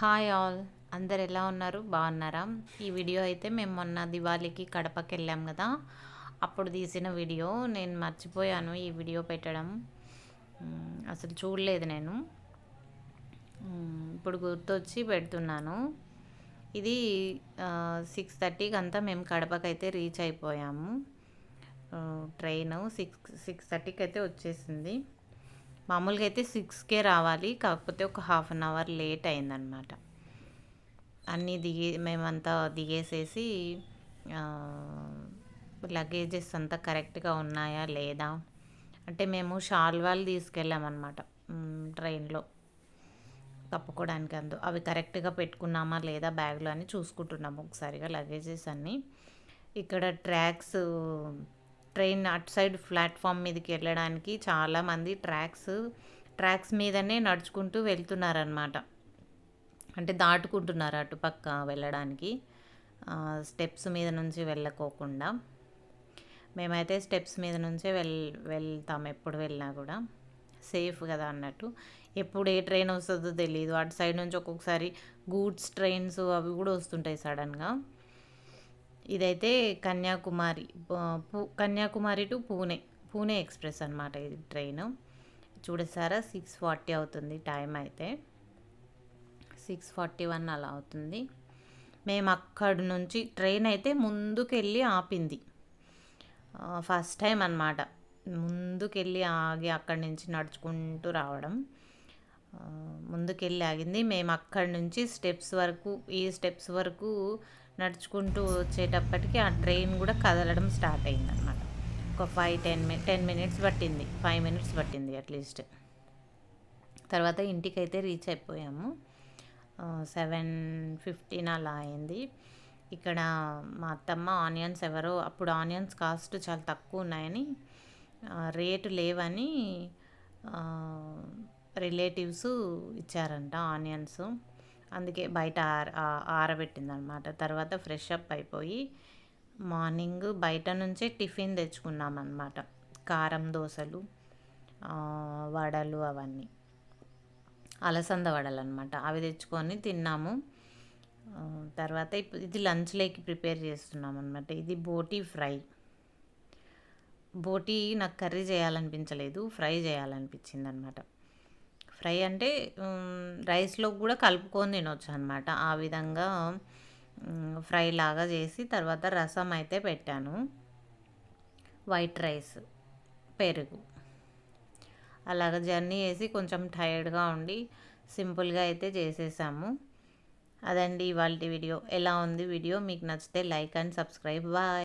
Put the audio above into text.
Hi all. అందరు ఎలా ఉన్నారు? బాగున్నారా? ఈ వీడియో అయితే మేము మొన్న దివాళీకి కడపకి వెళ్ళాం కదా. అప్పుడు తీసిన వీడియో. నేను మర్చిపోయాను ఈ వీడియో పెట్టడం. అసలు చూడలేదు నేను. ఇప్పుడు గుర్తొచ్చి పెడుతున్నాను. ఇది సిక్స్ థర్టీకి అంతా మేము కడపకి అయితే రీచ్ అయిపోయాము ట్రైన్ సిక్స్ సిక్స్ థర్టీకి అయితే వచ్చేసింది. మామూలుగా అయితే సిక్స్కే రావాలి కాకపోతే ఒక హాఫ్ అన్ అవర్ లేట్ అయిందనమాట. అన్నీ దిగి మేమంతా దిగేసేసి లగేజెస్ అంతా కరెక్ట్గా ఉన్నాయా లేదా? అంటే మేము షాల్వాలు తీసుకెళ్ళామన్నమాట ట్రైన్లో. కప్పుకోవడానికి అందు అవి కరెక్ట్గా పెట్టుకున్నామా లేదా బ్యాగ్లో అని చూసుకుంటున్నాము ఒకసారిగా లగేజెస్ అన్నీ. ఇక్కడ ట్రాక్స్ ట్రైన్ అటు సైడ్ ప్లాట్ఫామ్ మీదకి వెళ్ళడానికి చాలామంది ట్రాక్స్ ట్రాక్స్ మీదనే నడుచుకుంటూ వెళ్తున్నారనమాట అంటే దాటుకుంటున్నారు అటుపక్క వెళ్ళడానికి స్టెప్స్ మీద నుంచి వెళ్ళకోకుండా. మేమైతే స్టెప్స్ మీద నుంచే వెళ్ వెళ్తాం ఎప్పుడు వెళ్ళినా కూడా. సేఫ్ కదా అన్నట్టు. ఎప్పుడు ఏ ట్రైన్ వస్తుందో తెలియదు అటు సైడ్ నుంచి ఒక్కొక్కసారి గూడ్స్ ట్రైన్స్ అవి కూడా వస్తుంటాయి సడన్గా. ఇదైతే కన్యాకుమారి కన్యాకుమారి టు పూణే పూణే ఎక్స్ప్రెస్ అనమాట ఇది ట్రైన్. చూడసారా సిక్స్ ఫార్టీ అవుతుంది టైం అయితే. సిక్స్ ఫార్టీ వన్ అలా అవుతుంది. మేము అక్కడి నుంచి ట్రైన్ అయితే ముందుకెళ్ళి ఆపింది. ఫస్ట్ టైం అనమాట ముందుకెళ్ళి ఆగి అక్కడి నుంచి నడుచుకుంటూ రావడం. ముందుకెళ్ళి ఆగింది. మేము అక్కడి నుంచి స్టెప్స్ వరకు ఈ స్టెప్స్ వరకు నడుచుకుంటూ వచ్చేటప్పటికి ఆ ట్రైన్ కూడా కదలడం స్టార్ట్ అయింది అనమాట ఒక ఫైవ్ టెన్ మి టెన్ మినిట్స్ పట్టింది. ఫైవ్ మినిట్స్ పట్టింది అట్లీస్ట్ తర్వాత ఇంటికైతే రీచ్ అయిపోయాము. సెవెన్ ఫిఫ్టీన్ అలా అయింది. ఇక్కడ మా అత్తమ్మ ఆనియన్స్ ఎవరో అప్పుడు ఆనియన్స్ కాస్ట్ చాలా తక్కువ ఉన్నాయని రేటు లేవని రిలేటివ్స్ ఇచ్చారంట ఆనియన్స్. అందుకే బయట ఆర ఆరబెట్టింది అనమాట తర్వాత ఫ్రెష్ అప్ అయిపోయి మార్నింగ్ బయట నుంచే టిఫిన్ తెచ్చుకున్నాం అనమాట కారం దోశలు వడలు అవన్నీ. అలసంద వడలు అనమాట అవి తెచ్చుకొని తిన్నాము. తర్వాత ఇది లంచ్లోకి ప్రిపేర్ చేస్తున్నాం అనమాట ఇది బోటీ ఫ్రై. బోటీ నాకు కర్రీ చేయాలనిపించలేదు. ఫ్రై చేయాలనిపించింది అనమాట ఫ్రై అంటే రైస్లో కూడా కలుపుకొని తినొచ్చు అనమాట ఆ విధంగా ఫ్రై లాగా చేసి తర్వాత రసం అయితే పెట్టాను. వైట్ రైస్ పెరుగు. అలాగ జర్నీ చేసి కొంచెం టైర్డ్గా ఉండి సింపుల్గా అయితే చేసేసాము. అదండి ఇవాళ వీడియో. ఎలా ఉంది వీడియో? మీకు నచ్చితే లైక్ అండ్ సబ్స్క్రైబ్. బాయ్.